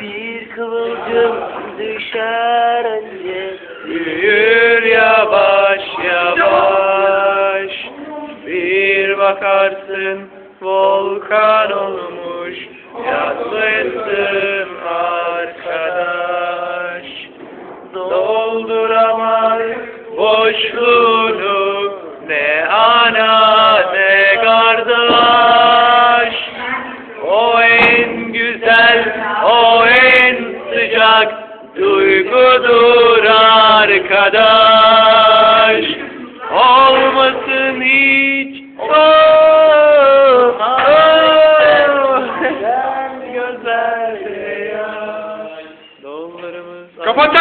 Bir kıvılcım düşer önce bakarsın volkan olmuş Yazmışsın arkadaş Dolduramaz boşluğunu Ne ana ne kardeş O en güzel, o en sıcak duygudur arkadaş. Güzel ya. Dollarımız. Kapat